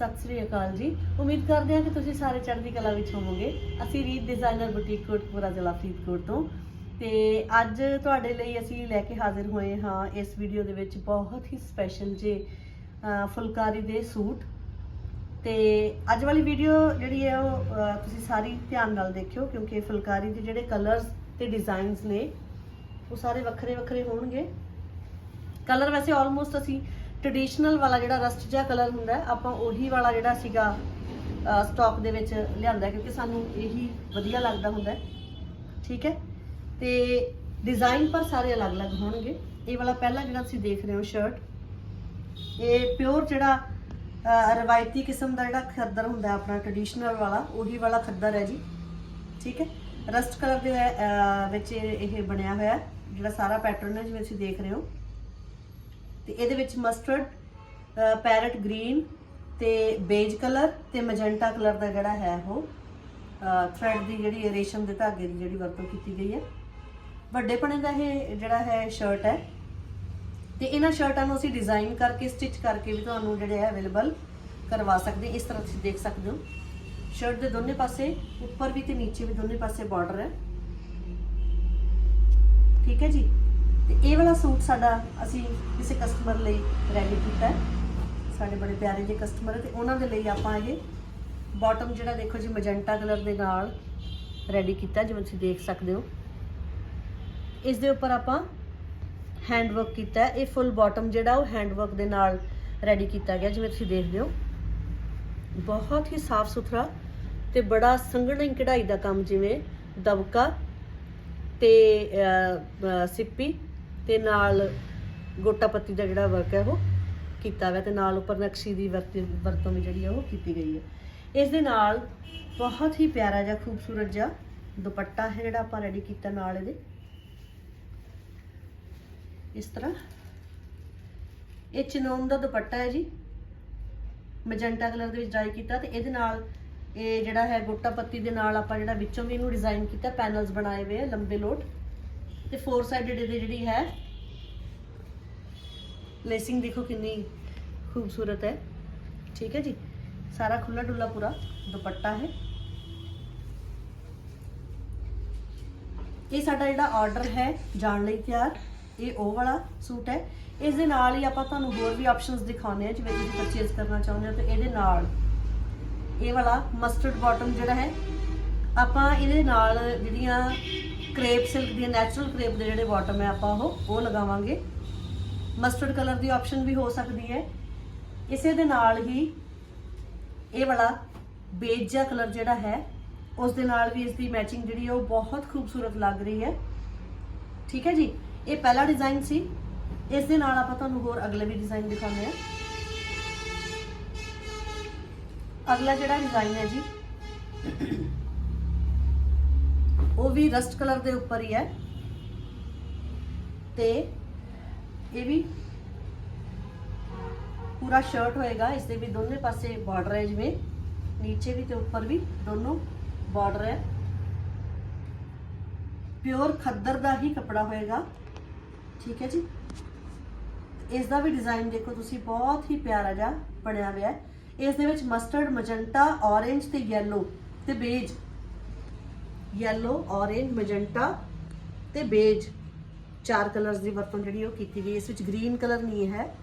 ਸਤਿ ਸ੍ਰੀ ਅਕਾਲ ਜੀ। ਉਮੀਦ ਕਰਦੇ ਹਾਂ ਕਿ ਤੁਸੀਂ ਸਾਰੇ ਚੜ੍ਹਦੀ ਕਲਾ ਵਿੱਚ ਹੋਵੋਗੇ। ਅਸੀਂ ਰੀਤ ਡਿਜ਼ਾਈਨਰ ਬੁਟੀਕ ਕੋਟਪੁਰਾ ਜ਼ਿਲ੍ਹਾ ਫਰੀਦਕੋਟ ਤੋਂ। ਤੇ ਅੱਜ ਤੁਹਾਡੇ ਲਈ ਅਸੀਂ ਲੈ ਕੇ ਹਾਜ਼ਰ ਹੋਏ ਹਾਂ ਇਸ ਵੀਡੀਓ ਦੇ ਵਿੱਚ ਬਹੁਤ ਹੀ ਸਪੈਸ਼ਲ ਜੇ ਫੁਲਕਾਰੀ ਦੇ ਸੂਟ। ਤੇ ਅੱਜ ਵਾਲੀ ਵੀਡੀਓ ਜਿਹੜੀ ਹੈ ਉਹ ਤੁਸੀਂ ਸਾਰੀ ਧਿਆਨ ਨਾਲ ਦੇਖਿਓ, ਕਿਉਂਕਿ ਫੁਲਕਾਰੀ ਦੇ ਜਿਹੜੇ ਕਲਰਸ ਤੇ ਡਿਜ਼ਾਈਨਸ ਨੇ, ਉਹ ਸਾਰੇ ਵੱਖਰੇ ਵੱਖਰੇ ਹੋਣਗੇ। ਕਲਰ ਵੈਸੇ ਆਲਮੋਸਟ ਅਸੀਂ ਟ੍ਰੈਡੀਸ਼ਨਲ ਵਾਲਾ ਜਿਹੜਾ ਰਸਟ ਜਿਹਾ ਕਲਰ ਹੁੰਦਾ ਆਪਾਂ ਉਹੀ ਵਾਲਾ ਜਿਹੜਾ ਸੀਗਾ ਸਟਾਕ ਦੇ ਵਿੱਚ ਲਿਆਂਦਾ ਕਿਉਂਕਿ ਸਾਨੂੰ ਇਹੀ ਵਧੀਆ ਲੱਗਦਾ ਹੁੰਦਾ ਠੀਕ ਹੈ? ਤੇ ਡਿਜ਼ਾਈਨ ਪਰ ਸਾਰੇ ਅਲੱਗ-ਅਲੱਗ ਹੋਣਗੇ। ਇਹ ਵਾਲਾ ਪਹਿਲਾ ਜਿਹੜਾ ਤੁਸੀਂ ਦੇਖ ਰਹੇ ਹੋ ਸ਼ਰਟ ਇਹ ਪਿਓਰ ਜਿਹੜਾ ਰਵਾਇਤੀ ਕਿਸਮ ਦਾ ਜਿਹੜਾ ਖੱਦਰ ਹੁੰਦਾ ਆਪਣਾ ਟ੍ਰੈਡੀਸ਼ਨਲ ਵਾਲਾ, ਉਹੀ ਵਾਲਾ ਖੱਦਰ ਹੈ ਜੀ। ਠੀਕ ਹੈ? ਰਸਟ ਕਲਰ ਦੇ ਵਿੱਚ ਇਹ ਬਣਿਆ ਹੋਇਆ ਜਿਹੜਾ ਸਾਰਾ ਪੈਟਰਨ ਹੈ, ਜਿਵੇਂ ਤੁਸੀਂ ਦੇਖ ਰਹੇ ਹੋ। ਤੇ ਇਹਦੇ ਵਿੱਚ ਮਸਟਰਡ ਪੈਰਟ ਗ੍ਰੀਨ ਤੇ ਬੇਜ ਕਲਰ ਤੇ ਮੈਜੈਂਟਾ ਕਲਰ ਦਾ ਜਿਹੜਾ ਹੈ ਉਹ ਥ੍ਰੈਡ ਦੀ ਜਿਹੜੀ ਰੇਸ਼ਮ ਦੇ ਧਾਗੇ ਦੀ ਜਿਹੜੀ ਵਰਤੋਂ ਕੀਤੀ ਗਈ ਹੈ। ਵੱਡੇ ਪਣੇ ਦਾ ਇਹ ਜਿਹੜਾ ਹੈ ਸ਼ਰਟ ਹੈ। ਤੇ ਇਹਨਾਂ ਸ਼ਰਟਾਂ ਨੂੰ ਅਸੀਂ ਡਿਜ਼ਾਈਨ ਕਰਕੇ ਸਟਿਚ ਕਰਕੇ ਵੀ ਤੁਹਾਨੂੰ ਜਿਹੜੇ ਹੈ ਅਵੇਲੇਬਲ ਕਰਵਾ ਸਕਦੇ ਇਸ ਤਰ੍ਹਾਂ ਤੁਸੀਂ ਦੇਖ ਸਕਦੇ ਹੋ। ਸ਼ਰਟ ਦੇ ਦੋਨੇ ਪਾਸੇ, ਉੱਪਰ ਵੀ ਤੇ ਨੀਚੇ ਵੀ ਦੋਨੇ ਪਾਸੇ ਬਾਰਡਰ ਹੈ। ਠੀਕ ਹੈ ਜੀ? ਤੇ ਇਹ ਵਾਲਾ ਸੂਟ ਸਾਡਾ ਅਸੀਂ ਕਿਸੇ ਕਸਟਮਰ ਲਈ ਰੈਡੀ ਕੀਤਾ ਹੈ। ਸਾਡੇ ਬੜੇ ਪਿਆਰੇ ਜਿਹੇ ਕਸਟਮਰ ਹੈ ਤੇ ਉਹਨਾਂ ਦੇ ਲਈ ਆਪਾਂ ਇਹ ਬਾਟਮ ਜਿਹੜਾ ਦੇਖੋ ਜੀ ਮੈਜੈਂਟਾ ਕਲਰ ਦੇ ਨਾਲ ਰੈਡੀ ਕੀਤਾ ਜਿਵੇਂ ਤੁਸੀਂ ਦੇਖ ਸਕਦੇ ਹੋ। ਇਸ ਦੇ ਉੱਪਰ ਆਪਾਂ ਹੈਂਡ ਵਰਕ ਕੀਤਾ ਹੈ। ਇਹ ਫੁੱਲ ਬਾਟਮ ਜਿਹੜਾ ਉਹ ਹੈਂਡ ਵਰਕ ਦੇ ਨਾਲ ਰੈਡੀ ਕੀਤਾ ਗਿਆ ਜਿਵੇਂ ਤੁਸੀਂ ਦੇਖਦੇ ਹੋ। ਬਹੁਤ ਹੀ ਸਾਫ਼ ਸੁਥਰਾ ਤੇ ਬੜਾ ਸੰਘਣੀ ਕਢਾਈ ਦਾ ਕੰਮ ਜਿਵੇਂ ਦਬਕਾ ਤੇ ਅਹ, ਅਹ, ਸਿੱਪੀ ਤੇ ਨਾਲ ਗੋਟਾ ਪੱਤੀ ਦਾ ਜਿਹੜਾ ਵਰਕ ਹੈ ਉਹ ਕੀਤਾ ਹੋਇਆ ਤੇ ਨਾਲ ਉੱਪਰ ਨਕਸ਼ੀ ਦੀ ਵਰਤ- ਵਰਤੋਂ ਵੀ ਜਿਹੜੀ ਹੈ ਉਹ ਕੀਤੀ ਗਈ ਹੈ। ਇਸ ਦੇ ਨਾਲ ਬਹੁਤ ਹੀ ਪਿਆਰਾ ਜਿਹਾ ਖੂਬਸੂਰਤ ਜਿਹਾ ਦੁਪੱਟਾ ਹੈ ਜਿਹੜਾ ਆਪਾਂ ਰੈਡੀ ਕੀਤਾ ਨਾਲ ਇਹਦੇ। ਇਸ ਤਰ੍ਹਾਂ। ਇਹ ਚਨੋਨ ਦਾ ਦੁਪੱਟਾ ਹੈ ਜੀ। ਮੈਜੈਂਟਾ ਕਲਰ ਦੇ ਵਿੱਚ ਡਰਾਈ ਕੀਤਾ ਤੇ ਇਹਦੇ ਨਾਲ ਇਹ ਜਿਹੜਾ ਹੈ ਗੋਟਾ ਪੱਤੀ ਦੇ ਨਾਲ ਆਪਾਂ ਜਿਹੜਾ ਵਿੱਚੋਂ ਵੀ ਇਹਨੂੰ ਡਿਜ਼ਾਈਨ ਕੀਤਾ ਪੈਨਲਸ ਬਣਾਏ ਹੋਏ ਆ, ਲੰਬੇ ਲੋਟ। ਤੇ ਫੋਰ ਸਾਈਡਡ ਇਹਦੇ ਜਿਹੜੀ ਹੈ ਲੇਸਿੰਗ ਦੇਖੋ ਕਿੰਨੀ ਖੂਬਸੂਰਤ ਹੈ। ਠੀਕ ਹੈ ਜੀ? ਸਾਰਾ ਖੁੱਲਾ ਡੁੱਲਾ ਪੂਰਾ ਦੁਪੱਟਾ ਹੈ। ਇਹ ਸਾਡਾ ਜਿਹੜਾ ਆਰਡਰ ਹੈ, ਜਾਣ ਲਈ ਤਿਆਰ, ਇਹ ਉਹ ਵਾਲਾ ਸੂਟ ਹੈ। ਇਸ ਦੇ ਨਾਲ ਹੀ ਆਪਾਂ ਤੁਹਾਨੂੰ ਹੋਰ ਵੀ ਆਪਸ਼ਨਸ ਦਿਖਾਉਂਦੇ ਆ ਜਿਵੇਂ ਤੁਸੀਂ ਪਰਚੇਸ ਕਰਨਾ ਚਾਹੁੰਦੇ ਹੋ, ਤੇ ਇਹਦੇ ਨਾਲ ਇਹ ਵਾਲਾ ਮਸਟਰਡ ਬਾਟਮ ਜਿਹੜਾ ਹੈ, ਆਪਾਂ ਇਹਦੇ ਨਾਲ ਜਿਹੜੀਆਂ ਕ੍ਰੇਪ ਸਿਲਕ ਦੀਆਂ ਨੈਚੁਰਲ ਕ੍ਰੇਪ ਦੇ ਜਿਹੜੇ ਬਾਟਮ ਹੈ ਆਪਾਂ ਉਹ ਉਹ ਲਗਾਵਾਂਗੇ। ਮਸਟਰਡ ਕਲਰ ਦੀ ਆਪਸ਼ਨ ਵੀ ਹੋ ਸਕਦੀ ਹੈ। ਇਸੇ ਦੇ ਨਾਲ ਹੀ ਇਹ ਵਾਲਾ ਬੇਜ ਜਿਹਾ ਕਲਰ ਜਿਹੜਾ ਹੈ, ਉਸ ਦੇ ਨਾਲ ਵੀ ਇਸ ਦੀ ਮੈਚਿੰਗ ਜਿਹੜੀ ਹੈ ਉਹ ਬਹੁਤ ਖੂਬਸੂਰਤ ਲੱਗ ਰਹੀ ਹੈ। ਠੀਕ ਹੈ ਜੀ? ਇਹ ਪਹਿਲਾ ਡਿਜ਼ਾਈਨ ਸੀ। ਇਸ ਦੇ ਨਾਲ ਆਪਾਂ ਤੁਹਾਨੂੰ ਹੋਰ ਅਗਲੇ ਵੀ ਡਿਜ਼ਾਈਨ ਦਿਖਾਉਂਦੇ ਆ ਅਗਲਾ ਜਿਹੜਾ ਡਿਜ਼ਾਈਨ ਹੈ ਜੀ ਉਹ ਵੀ ਰਸਟ ਕਲਰ ਦੇ ਉੱਪਰ ਹੀ ਹੈ। ਤੇ ਇਹ ਵੀ ਪੂਰਾ ਸ਼ਰਟ ਹੋਏਗਾ। ਇਸ ਦੇ ਵੀ ਦੋਨੇ ਪਾਸੇ ਬਾਰਡਰ ਹੈ ਜਿਵੇਂ। ਨੀਚੇ ਵੀ ਤੇ ਉੱਪਰ ਵੀ ਦੋਨੋਂ ਬਾਰਡਰ ਹੈ। ਪਿਓਰ ਖੱਦਰ ਦਾ ਹੀ ਕਪੜਾ ਹੋਏਗਾ। ਠੀਕ ਹੈ ਜੀ। ਇਸ ਦਾ ਵੀ ਡਿਜ਼ਾਈਨ ਦੇਖੋ ਤੁਸੀਂ, ਬਹੁਤ ਹੀ ਪਿਆਰਾ ਜਿਹਾ ਬਣਿਆ ਹੋਇਆ ਹੈ। ਇਸ ਦੇ ਵਿੱਚ ਮਸਟਰਡ ਮੈਜੈਂਟਾ ਔਰੇਂਜ ਤੇ ਯੈਲੋ ਤੇ ਬੇਜ ਯੈਲੋ ਤੇ ਬੇਜ ਚਾਰ ਕਲਰਸ ਦੀ ਵਰਤੋਂ ਜਿਹੜੀ ਉਹ ਕੀਤੀ ਗਈ ਇਸ ਵਿੱਚ ਗ੍ਰੀਨ ਕਲਰ ਨਹੀਂ ਹੈ।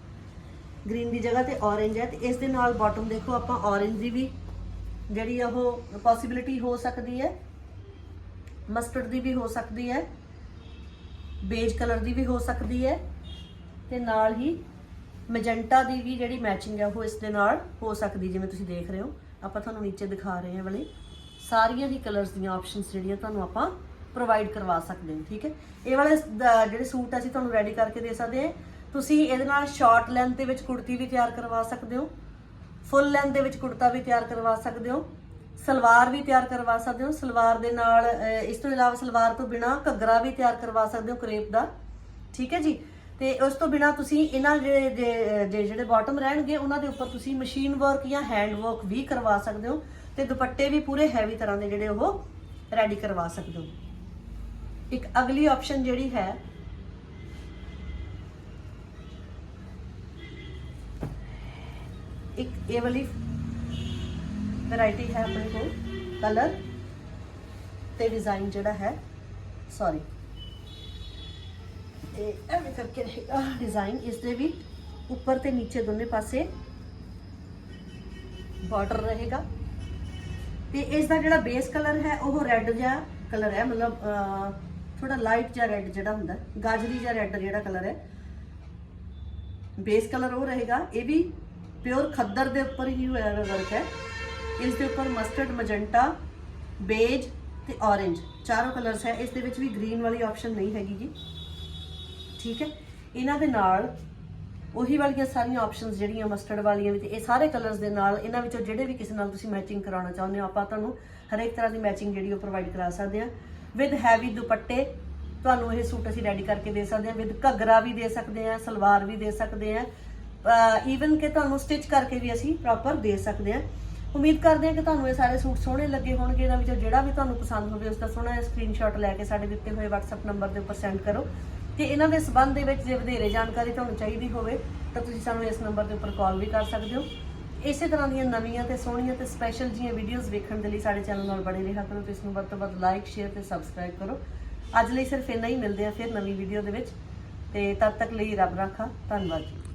ਗ੍ਰੀਨ ਦੀ ਜਗ੍ਹਾ ਤੇ ਔਰੇਂਜ ਹੈ ਤੇ ਇਸ ਦੇ ਨਾਲ ਬਾਟਮ ਦੇਖੋ ਆਪਾਂ ਔਰੇਂਜ ਦੀ ਵੀ ਜਿਹੜੀ ਆ ਉਹ ਪੋਸਿਬਿਲਿਟੀ ਹੋ ਸਕਦੀ ਹੈ। ਮਸਟਰਡ ਦੀ ਵੀ ਹੋ ਸਕਦੀ ਹੈ। ਬੇਜ ਕਲਰ ਦੀ ਵੀ ਹੋ ਸਕਦੀ ਹੈ ਤੇ ਨਾਲ ਹੀ ਮੈਜੈਂਟਾ ਦੀ ਵੀ ਜਿਹੜੀ ਮੈਚਿੰਗ ਹੈ ਉਹ ਇਸ ਦੇ ਨਾਲ ਹੋ ਸਕਦੀ ਜਿਵੇਂ ਤੁਸੀਂ ਦੇਖ ਰਹੇ ਹੋ। ਆਪਾਂ ਤੁਹਾਨੂੰ ਨੀਚੇ ਦਿਖਾ ਰਹੇ ਹਾਂ ਵਾਲੀ। ਸਾਰੀਆਂ ਹੀ ਕਲਰਸ ਦੀਆਂ ਆਪਸ਼ਨਸ ਜਿਹੜੀਆਂ ਤੁਹਾਨੂੰ ਆਪਾਂ ਪ੍ਰੋਵਾਈਡ ਕਰਵਾ ਸਕਦੇ ਹਾਂ, ਠੀਕ ਹੈ? ਇਹ ਵਾਲੇ ਜਿਹੜੇ ਸੂਟ ਅਸੀਂ ਤੁਹਾਨੂੰ ਰੈਡੀ ਕਰਕੇ ਦੇ ਸਕਦੇ ਹਾਂ, ਤੁਸੀਂ ਇਹਦੇ ਨਾਲ ਸ਼ਾਰਟ ਲੈਂਥ ਦੇ ਵਿੱਚ ਕੁੜਤੀ ਵੀ ਤਿਆਰ ਕਰਵਾ ਸਕਦੇ ਹੋ ਫੁੱਲ ਲੈਂਥ ਦੇ ਵਿੱਚ ਕੁੜਤਾ ਵੀ ਤਿਆਰ ਕਰਵਾ ਸਕਦੇ ਹੋ, ਸਲਵਾਰ ਵੀ ਤਿਆਰ ਕਰਵਾ ਸਕਦੇ ਹੋ, ਸਲਵਾਰ ਦੇ ਨਾਲ ਇਸ ਤੋਂ ਇਲਾਵਾ ਸਲਵਾਰ ਤੋਂ ਬਿਨਾ ਘੱਗਰਾ ਵੀ ਤਿਆਰ ਕਰਵਾ ਸਕਦੇ ਹੋ ਕਰੇਪ ਦਾ, ਠੀਕ ਹੈ ਜੀ? ਤੇ ਉਸ ਤੋਂ ਬਿਨਾ ਤੁਸੀਂ ਇਹਨਾਂ ਜਿਹੜੇ, ਜੇ- ਜੇ ਜਿਹੜੇ ਬਾਟਮ ਰਹਿਣਗੇ, ਉਹਨਾਂ ਦੇ ਉੱਪਰ ਤੁਸੀਂ ਮਸ਼ੀਨ ਵਰਕ ਜਾਂ ਹੈਂਡ ਵਰਕ ਵੀ ਕਰਵਾ ਸਕਦੇ ਹੋ। ਤੇ ਦੁਪੱਟੇ ਵੀ ਪੂਰੇ ਹੈਵੀ ਤਰ੍ਹਾਂ ਦੇ ਜਿਹੜੇ ਉਹ ਰੈਡੀ ਕਰਵਾ ਸਕਦੇ ਹੋ। ਇੱਕ ਅਗਲੀ ਆਪਸ਼ਨ ਜਿਹੜੀ ਹੈ, ਇੱਕ ਇਹ ਵਾਲੀ ਵੈਰਾਈਟੀ ਹੈ ਆਪਣੇ ਕੋਲ ਕਲਰ ਤੇ ਡਿਜ਼ਾਈਨ ਜਿਹੜਾ ਹੈ ਸੌਰੀ ਇਹ ਐਵੇਂ ਕਰਕੇ ਰਹੇਗਾ ਡਿਜ਼ਾਈਨ ਇਸ ਦੇ ਵੀ ਉੱਪਰ ਤੇ ਨੀਚੇ ਦੋਨੇ ਪਾਸੇ ਬਾਰਡਰ ਰਹੇਗਾ। ਤੇ ਇਸ ਦਾ ਜਿਹੜਾ ਬੇਸ ਕਲਰ ਹੈ ਉਹ ਰੈੱਡ ਜਿਹਾ ਕਲਰ ਹੈ ਮਤਲਬ ਅਹ, ਥੋੜਾ ਲਾਈਟ ਜਿਹਾ ਰੈੱਡ ਜਿਹੜਾ ਹੁੰਦਾ ਗਾਜਰੀ ਜਿਹਾ ਰੈੱਡ ਜਿਹੜਾ ਕਲਰ ਹੈ। ਬੇਸ ਕਲਰ ਉਹ ਰਹੇਗਾ ਇਹ ਵੀ ਪਿਓਰ ਖੱਦਰ ਦੇ ਉੱਪਰ ਹੀ ਹੋਇਆ ਵਰਕ ਹੈ। ਇਸ ਦੇ ਉੱਪਰ ਮਸਟਰਡ ਮਜੰਟਾ ਬੇਜ ਤੇ orange ਚਾਰੋਂ ਕਲਰਸ ਹੈ। ਇਸ ਦੇ ਵਿੱਚ ਵੀ ਗ੍ਰੀਨ ਵਾਲੀ ਆਪਸ਼ਨ ਨਹੀਂ ਹੈਗੀ ਜੀ। ਠੀਕ ਹੈ? ਇਹਨਾਂ ਦੇ ਨਾਲ ਉਹੀ ਵਾਲੀਆਂ ਸਾਰੀਆਂ ਆਪਸ਼ਨਸ ਜਿਹੜੀਆਂ ਮਸਟਰਡ ਵਾਲੀਆਂ ਵਿੱਚ, ਇਹ ਸਾਰੇ ਕਲਰਸ ਦੇ ਨਾਲ, ਇਹਨਾਂ ਵਿੱਚੋਂ ਜਿਹੜੇ ਵੀ ਕਿਸੇ ਨਾਲ ਤੁਸੀਂ ਮੈਚਿੰਗ ਕਰਾਉਣਾ ਚਾਹੁੰਦੇ ਹੋ, ਆਪਾਂ ਤੁਹਾਨੂੰ ਹਰੇਕ ਤਰ੍ਹਾਂ ਦੀ ਮੈਚਿੰਗ ਜਿਹੜੀ ਉਹ ਪ੍ਰੋਵਾਈਡ ਕਰਾ ਸਕਦੇ ਹਾਂ। ਵਿਦ ਹੈਵੀ ਦੁਪੱਟੇ, ਤੁਹਾਨੂੰ ਇਹ ਸੂਟ ਅਸੀਂ ਰੈਡੀ ਕਰਕੇ ਦੇ ਸਕਦੇ ਹਾਂ। ਵਿਦ ਘੱਗਰਾ ਵੀ ਦੇ ਸਕਦੇ ਹਾਂ, ਸਲਵਾਰ ਵੀ ਦੇ ਸਕਦੇ ਹਾਂ। ਈਵਨ ਕਿ ਤੁਹਾਨੂੰ ਸਟਿਚ ਕਰਕੇ ਵੀ ਅਸੀਂ ਪ੍ਰੋਪਰ ਦੇ ਸਕਦੇ ਹਾਂ। ਉਮੀਦ ਕਰਦੇ ਹਾਂ ਕਿ ਤੁਹਾਨੂੰ ਇਹ ਸਾਰੇ ਸੂਟ ਸੋਹਣੇ ਲੱਗੇ ਹੋਣਗੇ। ਇਹਨਾਂ ਵਿੱਚੋਂ ਜਿਹੜਾ ਵੀ ਤੁਹਾਨੂੰ ਪਸੰਦ ਹੋਵੇ ਉਸ ਦਾ ਸੋਹਣਾ ਜਿਹਾ ਸਕਰੀਨਸ਼ਾਟ ਲੈ ਕੇ ਸਾਡੇ ਦਿੱਤੇ ਹੋਏ WhatsApp ਨੰਬਰ ਦੇ ਉੱਪਰ ਸੈਂਡ ਕਰੋ। ਤੇ ਇਹਨਾਂ ਦੇ ਸਬੰਧ ਦੇ ਵਿੱਚ ਜੇ ਵਧੇਰੇ ਜਾਣਕਾਰੀ ਤੁਹਾਨੂੰ ਚਾਹੀਦੀ ਹੋਵੇ, ਤਾਂ ਤੁਸੀਂ ਸਾਨੂੰ ਇਸ ਨੰਬਰ ਦੇ ਉੱਪਰ ਕਾਲ ਵੀ ਕਰ ਸਕਦੇ ਹੋ। ਇਸੇ ਤਰ੍ਹਾਂ ਦੀਆਂ ਨਵੀਆਂ ਤੇ ਸੋਹਣੀਆਂ ਤੇ ਸਪੈਸ਼ਲ ਜੀਆਂ ਵੀਡੀਓਜ਼ ਵੇਖਣ ਦੇ ਲਈ ਸਾਡੇ ਚੈਨਲ ਨਾਲ ਬਣੇ ਰਿਹਾ ਕਰੋ ਤੇ ਇਸ ਨੂੰ ਵੱਧ ਤੋਂ ਵੱਧ ਲਾਈਕ ਸ਼ੇਅਰ ਤੇ ਸਬਸਕ੍ਰਾਈਬ ਕਰੋ। ਅੱਜ ਲਈ ਸਿਰਫ ਇੰਨਾ ਹੀ, ਮਿਲਦੇ ਆ ਫਿਰ ਨਵੀਂ ਵੀਡੀਓ ਦੇ ਵਿੱਚ। ਤੇ ਤਦ ਤੱਕ ਲਈ ਰੱਬ ਰਾਖਾ। ਧੰਨਵਾਦ ਜੀ।